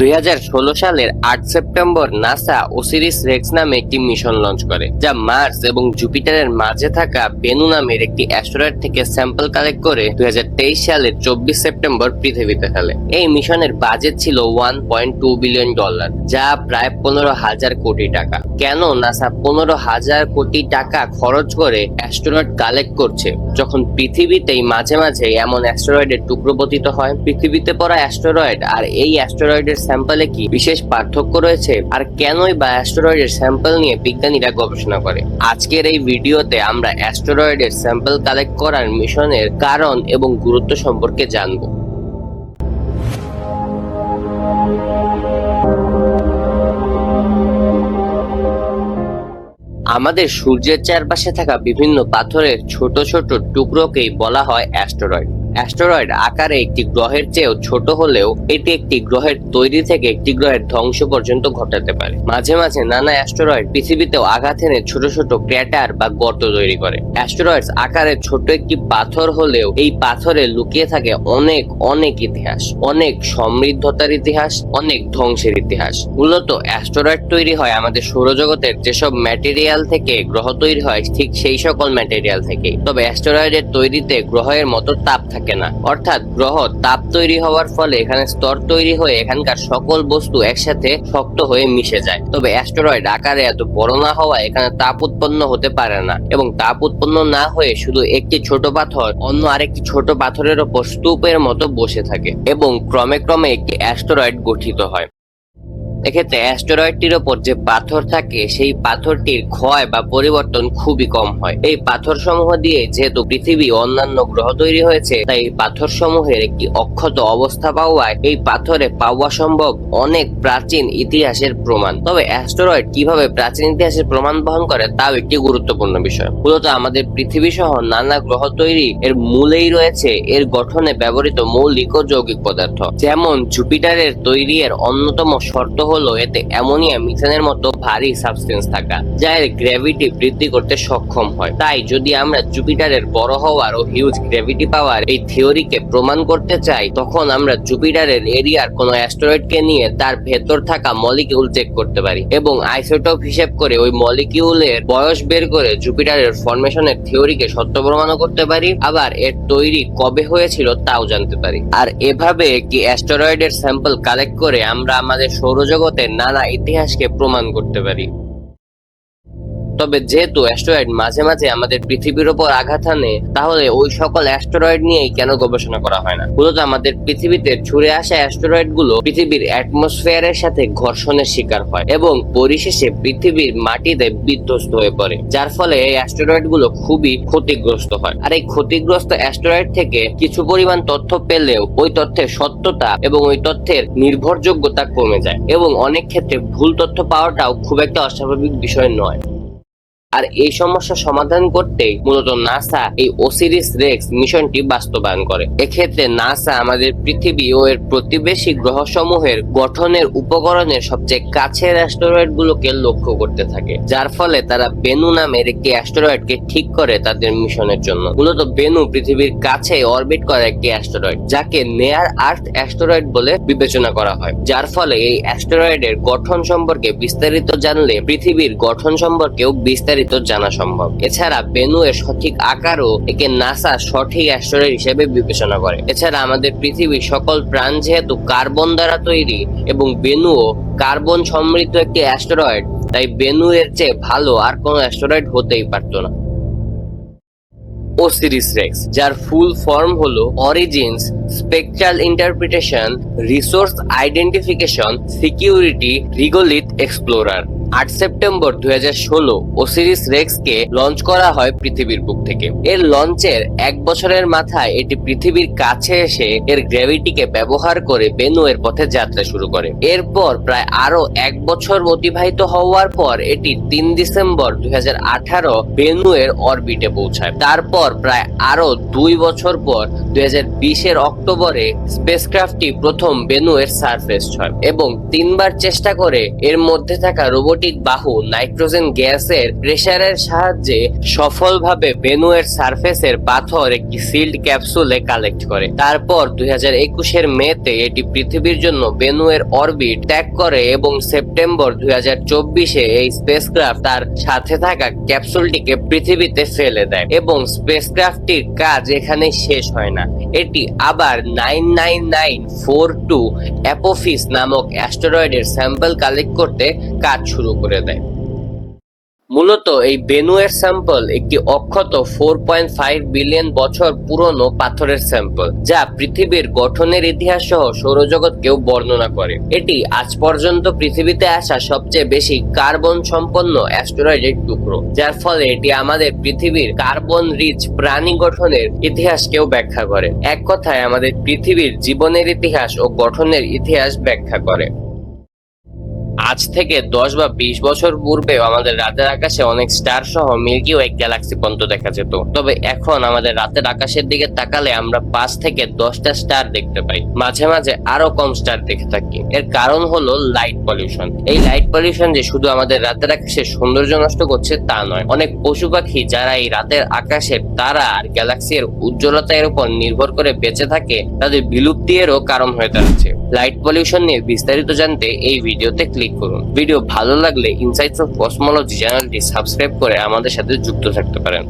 দুই হাজার ষোলো সালের আট সেপ্টেম্বর নাসা ওসিরিস রেক্স নামে একটি মিশন লঞ্চ করে, যা মার্স এবং জুপিটারের মাঝে থাকা বেনু নামের একটি অ্যাস্ট্রয়েড থেকে স্যাম্পল কালেক্ট করে দুই হাজার তেইশ সালের চব্বিশ সেপ্টেম্বর পৃথিবীতে ফেলে। এই মিশনের বাজেট ছিল one point two billion dollar, যা প্রায় পনেরো হাজার কোটি টাকা। কেন নাসা পনেরো হাজার কোটি টাকা খরচ করে অ্যাস্ট্রয়েড কালেক্ট করছে? যখন পৃথিবীতেই মাঝে মাঝে এমন অ্যাস্ট্রয়েডের টুকরো পতিত হয়, পৃথিবীতে পড়া অ্যাস্ট্রয়েড আর এই অ্যাস্ট্রয়েডের স্যাম্পলে কি বিশেষ পার্থক্য রয়েছে? আর কেনই বা অ্যাস্ট্রয়েডের স্যাম্পল নিয়ে বিজ্ঞানীরা গবেষণা করে? আজকের এই ভিডিওতে আমরা অ্যাস্ট্রয়েডের স্যাম্পল কালেক্ট করার মিশনের কারণ এবং গুরুত্ব সম্পর্কে জানব। আমাদের সূর্যের চারপাশে থাকা বিভিন্ন পাথরের ছোট ছোট টুকরোকেই বলা হয় অ্যাস্টেরয়েড অ্যাস্টেরয়েড আকারে একটি গ্রহের চেয়েও ছোট হলেও এটি একটি গ্রহের তৈরি থেকে একটি গ্রহের ধ্বংস পর্যন্ত ঘটাতে পারে। মাঝে মাঝে নানা অ্যাস্টেরয়েড পৃথিবীতেও আঘাত এনে ছোট ছোট ক্র্যাটার বা গর্ত তৈরি করে। অ্যাস্টেরয়েডস আকারে ছোট একটি পাথর হলেও এই পাথরে লুকিয়ে থাকে অনেক অনেক ইতিহাস। অনেক সমৃদ্ধতার ইতিহাস, অনেক ধ্বংসের ইতিহাস। মূলত অ্যাস্টেরয়েড তৈরি হয় আমাদের সৌরজগতের যেসব ম্যাটেরিয়াল থেকে গ্রহ তৈরি হয়, ঠিক সেই সকল ম্যাটেরিয়াল থেকেই। তবে অ্যাস্টেরয়েডের তৈরিতে গ্রহের মতো তাপ থাকে। না। অর্থাৎ গ্রহ তাপ তৈরি হওয়ার ফলে এখানে স্তর তৈরি হয়ে এখানকার সকল বস্তু একসাথে শক্ত হয়ে মিশে যায়। তবে অ্যাস্টেরয়েড আকারে এত বড় না হওয়ায় এখানে তাপ উৎপন্ন হতে পারে না এবং তাপ উৎপন্ন না হয়ে শুধু একটি ছোট পাথর, অন্য আরেকটি ছোট পাথরের ওপর স্তূপের মতো বসে থাকে এবং ক্রমে ক্রমে একটি অ্যাস্টেরয়েড গঠিত হয়। এক্ষেত্রে অ্যাস্টেরয়েডটির ওপর যে পাথর থাকে, সেই পাথরটির ক্ষয় বা পরিবর্তন খুবই কম হয়। এই পাথর সমূহ দিয়ে যেহেতু পৃথিবী অন্যান্য গ্রহ তৈরি হয়েছে, তাই এই পাথর সমূহের একটি অক্ষত অবস্থা পাওয়ায় এই পাথরে পাওয়া সম্ভব অনেক প্রাচীন ইতিহাসের প্রমাণ। তবে অ্যাস্টেরয়েড কীভাবে প্রাচীন ইতিহাসের প্রমাণ বহন করে, তাও একটি গুরুত্বপূর্ণ বিষয়। মূলত আমাদের পৃথিবী সহ নানা গ্রহ তৈরি, এর মূলেই রয়েছে এর গঠনে ব্যবহৃত মৌলিক ও যৌগিক পদার্থ। যেমন জুপিটারের তৈরি এর অন্যতম শর্ত হলো এতে অ্যামোনিয়া মিথেনের মতো ভারী সাবস্টেন্স থাকা যা এর গ্র্যাভিটি বৃদ্ধি করতে সক্ষম হয়। তাই যদি আমরা জুপিটারের বড় হওয়ার ও হিউজ গ্র্যাভিটি পাওয়ার এই থিওরিকে প্রমাণ করতে চাই, তখন আমরা জুপিটারের এরিয়ার কোনো অ্যাস্টেরয়েডকে নিয়ে তার ভেতর থাকা মলিকিউল চেক করতে পারি এবং আইসোটোপ হিসেব করে ওই মলিকিউলের বয়স বের করে জুপিটারের ফরমেশনের থিওরিকে সত্য প্রমাণও করতে পারি, আবার এর তৈরি কবে হয়েছিল তাও জানতে পারি। আর এভাবে একটি অ্যাস্টেরয়েডের স্যাম্পল কালেক্ট করে আমরা আমাদের সৌরজগতের নানা ইতিহাসকে প্রমাণ করতে পারি। তবে যেহেতু অ্যাস্টেরয়েড মাঝে মাঝে আমাদের পৃথিবীর ওপর আঘাত আনে, তাহলে ওই সকল অ্যাস্টেরয়েড নিয়েই কেন গবেষণা করা হয় না? মূলত আমাদের পৃথিবীতে ছুড়ে আসা অ্যাস্টেরয়েডগুলো পৃথিবীর অ্যাটমসফিয়ারের সাথে ঘর্ষণের শিকার হয় এবং পরিশেষে পৃথিবীর মাটিতে বিধ্বস্ত হয়ে পড়ে, যার ফলে এই অ্যাস্টেরয়েডগুলো খুবই ক্ষতিগ্রস্ত হয়। আর এই ক্ষতিগ্রস্ত অ্যাস্টেরয়েড থেকে কিছু পরিমাণ তথ্য পেলেও ওই তথ্যের সত্যতা এবং ওই তথ্যের নির্ভরযোগ্যতা কমে যায় এবং অনেক ক্ষেত্রে ভুল তথ্য পাওয়াটাও খুব একটা অস্বাভাবিক বিষয় নয়। আর এই সমস্যা সমাধান করতে মূলত নাসা এই ওসিরিস রেক্স মিশনটি বাস্তবায়ন করে। এক্ষেত্রে নাসা আমাদের পৃথিবী ও এর প্রতিবেশী গ্রহসমূহের গঠনের উপকরণের সবচেয়ে কাছের অ্যাস্টেরয়েড গুলোকে লক্ষ্য করতে থাকে, যার ফলে তারা বেনু নামের একটি অ্যাস্টেরয়েডকে ঠিক করে তাদের মিশনের জন্য। মূলত বেনু পৃথিবীর কাছে অরবিট করা একটি অ্যাস্টেরয়েড, যাকে নেয়ার আর্থ অ্যাস্টেরয়েড বলে বিবেচনা করা হয়, যার ফলে এই অ্যাস্টেরয়েডের গঠন সম্পর্কে বিস্তারিত জানলে পৃথিবীর গঠন সম্পর্কেও বিস্তারিত জানা সম্ভব। এছাড়া বেনু এর সঠিক আকারও একে নাসা সঠিক অ্যাস্টেরয়েড হিসেবে বিবেচনা করে। এছাড়া আমাদের পৃথিবীর সকল প্রাণ যেহেতু কার্বন দ্বারা তৈরি এবং বেনুও কার্বন সমৃদ্ধ একটি অ্যাস্টেরয়েড, তাই বেনু এর চেয়ে ভালো আর কোনো অ্যাস্টেরয়েড হতেই পারতো না। ওসিরিস রেক্স, যার ফুল ফর্ম হলো origins, spectral interpretation, resource identification, security, regolith explorer. আট সেপ্টেম্বর দুই হাজার ষোলো ওসিরিস রেক্স কে লঞ্চ করা হয় পৃথিবীর বুক থেকে। এর লঞ্চের এক বছরের মাথায় এটি পৃথিবীর কাছে এসে এর গ্র্যাভিটিকে ব্যবহার করে বেনু এর পথে যাত্রা শুরু করে। এরপর প্রায় আরও এক বছর অতিবাহিত হওয়ার পর এটি তিন ডিসেম্বর দুই হাজার আঠারো বেনু এর অরবিটে পৌঁছায়। তারপর প্রায় আরও দুই বছর পর দুই বিশের অক্টোবরে স্পেসক্রাফটটি প্রথম বেনু এর সারফেস হয় এবং তিনবার চেষ্টা করে এর মধ্যে থাকা রোবট স্ফটিক বাহু নাইট্রোজেন গ্যাসের প্রেসারের সাহায্যে সফলভাবে বেনুয়ের সারফেসের পাথর একটি সিল্ড ক্যাপসুলে কালেক্ট করে। তারপর দুই একুশের মেতে এটি পৃথিবীর জন্য বেনুয়ের অরবিট ত্যাগ করে এবং সেপ্টেম্বর দুই চব্বিশে এই স্পেসক্রাফট তার সাথে থাকা ক্যাপসুলটিকে পৃথিবীতে ফেলে দেয় এবং স্পেসক্রাফটটির কাজ এখানে শেষ হয় না। এটি আবার nine nine nine four two Apophis নামক অ্যাস্টেরয়েডের স্যাম্পল কালেক্ট করতে কাজ শুরু করে দেয়। মূলত এই বেনুয়ের স্যাম্পল একটি অক্ষত ফোর পয়েন্ট ফাইভ বিলিয়ন বছর পুরনো পাথরের স্যাম্পল, যা পৃথিবীর গঠনের ইতিহাস সহ সৌরজগৎকেও বর্ণনা করে। এটি আজ পর্যন্ত পৃথিবীতে আসা সবচেয়ে বেশি কার্বন সম্পন্ন অ্যাস্টেরয়েডের টুকরো, যার ফলে এটি আমাদের পৃথিবীর কার্বন রিচ প্রাণী গঠনের ইতিহাসকেও ব্যাখ্যা করে। এক কথায়, আমাদের পৃথিবীর জীবনের ইতিহাস ও গঠনের ইতিহাস ব্যাখ্যা করে। আজ থেকে দশ বা বিশ বছর পূর্বেও আমাদের রাতের আকাশে অনেক স্টার সহ মিল্কি ওয়ে গ্যালাক্সি পর্যন্ত দেখা যেত। তবে এখন আমাদের রাতের আকাশের দিকে তাকালে আমরা পাঁচ থেকে দশটা স্টার দেখতে পাই। মাঝে মাঝে আরও কম স্টার দেখে থাকি। এর কারণ হলো লাইট পলিউশন। এই লাইট পলিউশন যে শুধু আমাদের রাতের আকাশে সৌন্দর্য নষ্ট করছে তা নয়। অনেক পশু পাখি যারা এই রাতের আকাশে তারা আর গ্যালাক্সি গ্যালাক্সির উজ্জ্বলতার উপর নির্ভর করে বেঁচে থাকে, তাদের বিলুপ্তিরও কারণ হয়ে দাঁড়াচ্ছে। লাইট পলিউশন নিয়ে বিস্তারিত জানতে এই ভিডিওতে ক্লিক করুন। ভিডিও ভালো লাগলে ইনসাইটস অফ কসমোলজি চ্যানেলটি সাবস্ক্রাইব করে আমাদের সাথে যুক্ত থাকতে পারেন।